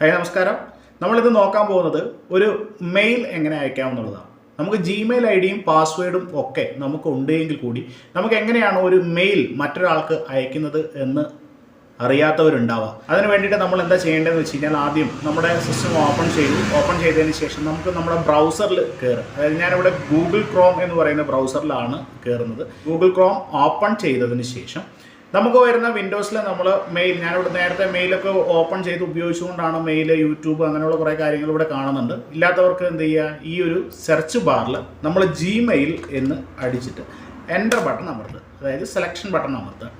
Hi നമസ്കാരം. നമ്മളിത് നോക്കാൻ പോകുന്നത് ഒരു മെയിൽ എങ്ങനെ അയക്കാമെന്നുള്ളതാണ്. നമുക്ക് ജിമെയിൽ ഐ ഡിയും പാസ്വേഡും ഒക്കെ നമുക്ക് ഉണ്ടെങ്കിൽ കൂടി നമുക്ക് എങ്ങനെയാണ് ഒരു മെയിൽ മറ്റൊരാൾക്ക് അയക്കുന്നത് എന്ന് അറിയാത്തവരുണ്ടാവുക അതിന് വേണ്ടിയിട്ട് നമ്മൾ എന്താ ചെയ്യേണ്ടതെന്ന് വെച്ച് കഴിഞ്ഞാൽ ആദ്യം നമ്മുടെ സിസ്റ്റം ഓപ്പൺ ചെയ്തു. ഓപ്പൺ ചെയ്തതിന് ശേഷം നമുക്ക് നമ്മുടെ ബ്രൗസറിൽ കയറും അതായത് ഞാനിവിടെ ഗൂഗിൾ ക്രോം എന്ന് പറയുന്ന ബ്രൗസറിലാണ് കയറുന്നത് ഗൂഗിൾ ക്രോം ഓപ്പൺ ചെയ്തതിന് ശേഷം നമുക്ക് വരുന്ന വിൻഡോസിൽ നമ്മൾ മെയിൽ ഞാനിവിടെ നേരത്തെ മെയിലൊക്കെ ഓപ്പൺ ചെയ്ത് ഉപയോഗിച്ചുകൊണ്ടാണ് മെയിൽ യൂട്യൂബ് അങ്ങനെയുള്ള കുറേ കാര്യങ്ങൾ ഇവിടെ കാണുന്നുണ്ട്. ഇല്ലാത്തവർക്ക് എന്ത് ചെയ്യുക ഈ ഒരു സെർച്ച് ബാറിൽ നമ്മൾ ജിമെയിൽ എന്ന് അടിച്ചിട്ട് എന്റർ ബട്ടൺ അമർത്തുക. അതായത് സെലക്ഷൻ ബട്ടൺ അമർത്തുക.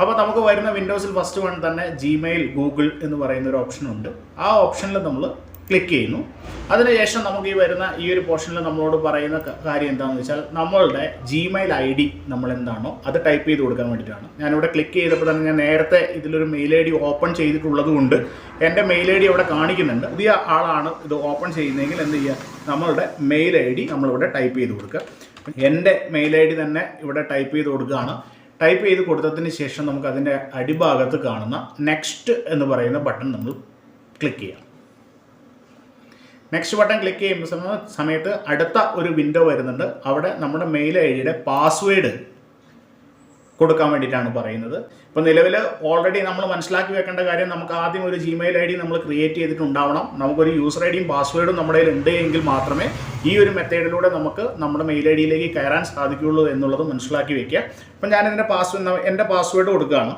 അപ്പോൾ നമുക്ക് വരുന്ന വിൻഡോസിൽ ഫസ്റ്റ് വൺ തന്നെ ജിമെയിൽ ഗൂഗിൾ എന്ന് പറയുന്ന ഒരു ഓപ്ഷൻ ഉണ്ട്. ആ ഓപ്ഷനിൽ നമ്മൾ ക്ലിക്ക് ചെയ്യുന്നു. അതിനുശേഷം നമുക്ക് ഈ വരുന്ന ഈ ഒരു പോർഷനിൽ നമ്മളോട് പറയുന്ന കാര്യം എന്താണെന്ന് വെച്ചാൽ നമ്മളുടെ ജിമെയിൽ ഐ ഡി നമ്മൾ എന്താണോ അത് ടൈപ്പ് ചെയ്ത് കൊടുക്കാൻ വേണ്ടിയിട്ടാണ്. ഞാനിവിടെ ക്ലിക്ക് ചെയ്തപ്പോൾ തന്നെ ഞാൻ നേരത്തെ ഇതിലൊരു മെയിൽ ഐ ഡി ഓപ്പൺ ചെയ്തിട്ടുള്ളത് കൊണ്ട് എന്റെ മെയിൽ ഐ ഡി അവിടെ കാണിക്കുന്നുണ്ട്. പുതിയ ആളാണ് ഇത് ഓപ്പൺ ചെയ്യുന്നതെങ്കിൽ എന്ത് ചെയ്യുക? നമ്മളുടെ മെയിൽ ഐ ഡി നമ്മളിവിടെ ടൈപ്പ് ചെയ്ത് കൊടുക്കുക. എന്റെ മെയിൽ ഐ ഡി തന്നെ ഇവിടെ ടൈപ്പ് ചെയ്ത് കൊടുക്കുകയാണ്. ടൈപ്പ് ചെയ്ത് കൊടുത്തതിന് ശേഷം നമുക്ക് അതിന്റെ അടിഭാഗത്ത് കാണുന്ന നെക്സ്റ്റ് എന്ന് പറയുന്ന ബട്ടൺ നമ്മൾ ക്ലിക്ക് ചെയ്യാം. നെക്സ്റ്റ് ബട്ടൺ ക്ലിക്ക് സമ- സമയത്ത് അടുത്ത ഒരു വിൻഡോ വരുന്നുണ്ട്. അവിടെ നമ്മുടെ മെയിൽ ഐ ഡിയുടെ പാസ്വേഡ് കൊടുക്കാൻ വേണ്ടിയിട്ടാണ് പറയുന്നത്. ഇപ്പോൾ നിലവിൽ ഓൾറെഡി നമ്മൾ മനസ്സിലാക്കി വെക്കേണ്ട കാര്യം നമുക്ക് ആദ്യം ഒരു ജിമെയിൽ ഐ ഡി നമ്മൾ ക്രിയേറ്റ് ചെയ്തിട്ടുണ്ടാവണം. നമുക്കൊരു യൂസർ ഐ ഡിയും പാസ്വേഡും നമ്മുടെ ഉണ്ട് എങ്കിൽ മാത്രമേ ഈ ഒരു മെത്തേഡിലൂടെ നമുക്ക് നമ്മുടെ മെയിൽ ഐ ഡിയിലേക്ക് കയറാൻ സാധിക്കുകയുള്ളൂ എന്നുള്ളത് മനസ്സിലാക്കി വെക്കുക. അപ്പം ഞാനിതിന്റെ പാസ്വേഡ് എന്റെ പാസ്വേഡ് കൊടുക്കുകയാണ്.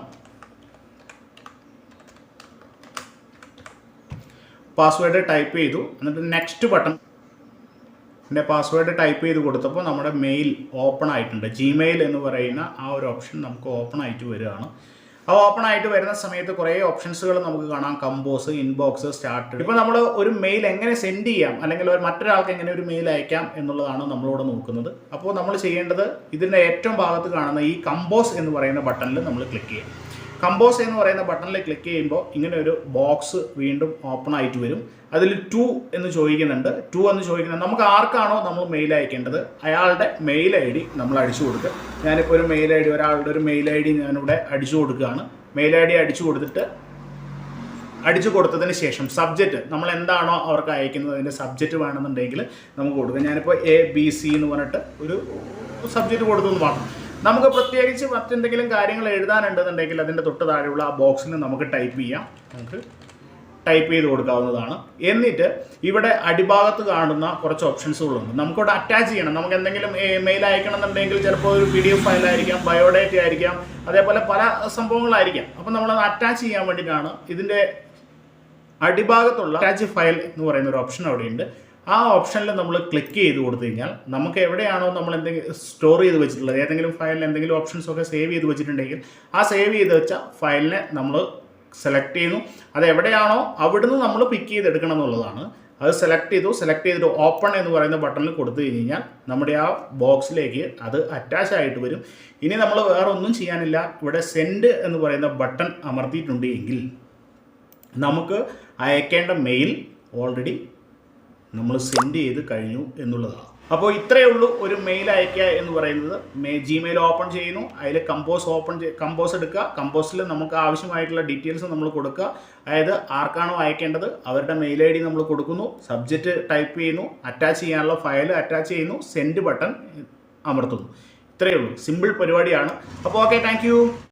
പാസ്വേഡ് ടൈപ്പ് ചെയ്തു. എന്നിട്ട് നെക്സ്റ്റ് ബട്ടൺ എന്റെ പാസ്വേഡ് ടൈപ്പ് ചെയ്ത് കൊടുത്തപ്പോൾ നമ്മുടെ മെയിൽ ഓപ്പൺ ആയിട്ടുണ്ട്. ജിമെയിൽ എന്ന് പറയുന്ന ആ ഒരു ഓപ്ഷൻ നമുക്ക് ഓപ്പൺ ആയിട്ട് വരികയാണ്. ആ ഓപ്പൺ ആയിട്ട് വരുന്ന സമയത്ത് കുറേ ഓപ്ഷൻസുകൾ നമുക്ക് കാണാം. കമ്പോസ് ഇൻബോക്സ് സ്റ്റാർട്ട് ഇപ്പോൾ നമ്മൾ ഒരു മെയിൽ എങ്ങനെ സെൻഡ് ചെയ്യാം? അല്ലെങ്കിൽ മറ്റൊരാൾക്ക് എങ്ങനെ ഒരു മെയിൽ അയക്കാം എന്നുള്ളതാണ് നമ്മളിവിടെ നോക്കുന്നത്. അപ്പോൾ നമ്മൾ ചെയ്യേണ്ടത് ഇതിന്റെ ഏറ്റവും ഭാഗത്ത് കാണുന്ന ഈ കമ്പോസ് എന്ന് പറയുന്ന ബട്ടണിൽ നമ്മൾ ക്ലിക്ക് ചെയ്യാം കമ്പോസ് എന്ന് പറയുന്ന ബട്ടണിൽ ക്ലിക്ക് ചെയ്യുമ്പോൾ ഇങ്ങനെ ഒരു ബോക്സ് വീണ്ടും ഓപ്പൺ ആയിട്ട് വരും. അതിൽ ടു എന്ന് ചോദിക്കുന്നുണ്ട്. ടു എന്ന് ചോദിക്കുന്നത് നമുക്ക് ആർക്കാണോ നമ്മൾ മെയിൽ അയക്കേണ്ടത്? അയാളുടെ മെയിൽ ഐ ഡി നമ്മൾ അടിച്ചു കൊടുക്കുക. ഞാനിപ്പോൾ ഒരു മെയിൽ ഐ ഡി ഒരാളുടെ ഒരു മെയിൽ ഐ ഡി ഞാനിവിടെ അടിച്ചു കൊടുക്കുകയാണ്. മെയിൽ ഐ ഡി അടിച്ചു കൊടുത്തിട്ട് അടിച്ചു കൊടുത്തതിന് ശേഷം സബ്ജക്റ്റ് നമ്മൾ എന്താണോ അവർക്ക് അയക്കുന്നത് അതിന്റെ സബ്ജക്റ്റ് വേണമെന്നുണ്ടെങ്കിൽ നമുക്ക് കൊടുക്കാം. ഞാനിപ്പോൾ എ ബി സി എന്ന് പറഞ്ഞിട്ട് ഒരു സബ്ജക്റ്റ് കൊടുത്തു എന്ന് മാത്രം നമുക്ക് പ്രത്യേകിച്ച് മറ്റെന്തെങ്കിലും കാര്യങ്ങൾ എഴുതാനുണ്ടെന്നുണ്ടെങ്കിൽ അതിന്റെ തൊട്ട് താഴെയുള്ള ആ ബോക്സിന് നമുക്ക് ടൈപ്പ് ചെയ്യാം. നമുക്ക് ടൈപ്പ് ചെയ്ത് കൊടുക്കാവുന്നതാണ്. എന്നിട്ട് ഇവിടെ അടിഭാഗത്ത് കാണുന്ന കുറച്ച് ഓപ്ഷൻസുകളുണ്ട്. നമുക്കിവിടെ അറ്റാച്ച് ചെയ്യണം. നമുക്ക് എന്തെങ്കിലും മെയിൽ അയക്കണം എന്നുണ്ടെങ്കിൽ ചിലപ്പോൾ ഒരു പി ഡി എഫ് ഫയലായിരിക്കാം ബയോഡേറ്റ ആയിരിക്കാം അതേപോലെ പല സംഭവങ്ങളായിരിക്കാം. അപ്പം അത് അറ്റാച്ച് ചെയ്യാൻ വേണ്ടിയിട്ടാണ് ഇതിന്റെ അടിഭാഗത്തുള്ള അറ്റാച്ച് ഫയൽ എന്ന് പറയുന്ന ഒരു ഓപ്ഷൻ അവിടെയുണ്ട്. ആ ഓപ്ഷനിൽ നമ്മൾ ക്ലിക്ക് ചെയ്ത് കൊടുത്തു കഴിഞ്ഞാൽ നമുക്ക് എവിടെയാണോ നമ്മൾ എന്തെങ്കിലും സ്റ്റോർ ചെയ്ത് വെച്ചിട്ടുള്ളത് ഏതെങ്കിലും ഫയലിൽ എന്തെങ്കിലും ഓപ്ഷൻസ് ഒക്കെ സേവ് ചെയ്ത് വെച്ചിട്ടുണ്ടെങ്കിൽ ആ സേവ് ചെയ്ത് വെച്ച ഫയലിനെ നമ്മൾ സെലക്ട് ചെയ്യുന്നു. അത് എവിടെയാണോ അവിടുന്ന് നമ്മൾ പിക്ക് ചെയ്തെടുക്കണം എന്നുള്ളതാണ്. അത് സെലക്ട് ചെയ്തു സെലക്ട് ചെയ്തിട്ട് ഓപ്പൺ എന്ന് പറയുന്ന ബട്ടണിൽ കൊടുത്തു കഴിഞ്ഞ് കഴിഞ്ഞാൽ നമ്മുടെ ആ ബോക്സിലേക്ക് അത് അറ്റാച്ച് ആയിട്ട് വരും. ഇനി നമ്മൾ വേറെ ഒന്നും ചെയ്യാനില്ല. ഇവിടെ സെൻഡ് എന്ന് പറയുന്ന ബട്ടൺ അമർത്തിയിട്ടുണ്ട് നമുക്ക് അയക്കേണ്ട മെയിൽ ഓൾറെഡി നമ്മൾ സെൻഡ് ചെയ്ത് കഴിഞ്ഞു എന്നുള്ളതാണ്. അപ്പോൾ ഇത്രയേ ഉള്ളൂ ഒരു മെയിൽ അയക്കുക എന്ന് പറയുന്നത്. മെയ് ജിമെയിൽ ഓപ്പൺ ചെയ്യുന്നു. അതിൽ കമ്പോസ് ഓപ്പൺ കമ്പോസ് എടുക്കുക. കമ്പോസിൽ നമുക്ക് ആവശ്യമായിട്ടുള്ള ഡീറ്റെയിൽസ് നമ്മൾ കൊടുക്കുക. അതായത് ആർക്കാണോ അയക്കേണ്ടത് അവരുടെ മെയിൽ ഐ ഡി നമ്മൾ കൊടുക്കുന്നു. സബ്ജക്റ്റ് ടൈപ്പ് ചെയ്യുന്നു. അറ്റാച്ച് ചെയ്യാനുള്ള ഫയൽ അറ്റാച്ച് ചെയ്യുന്നു. സെൻഡ് ബട്ടൺ അമർത്തുന്നു. ഇത്രയേ ഉള്ളൂ. സിമ്പിൾ പരിപാടിയാണ്. അപ്പോൾ ഓക്കെ താങ്ക്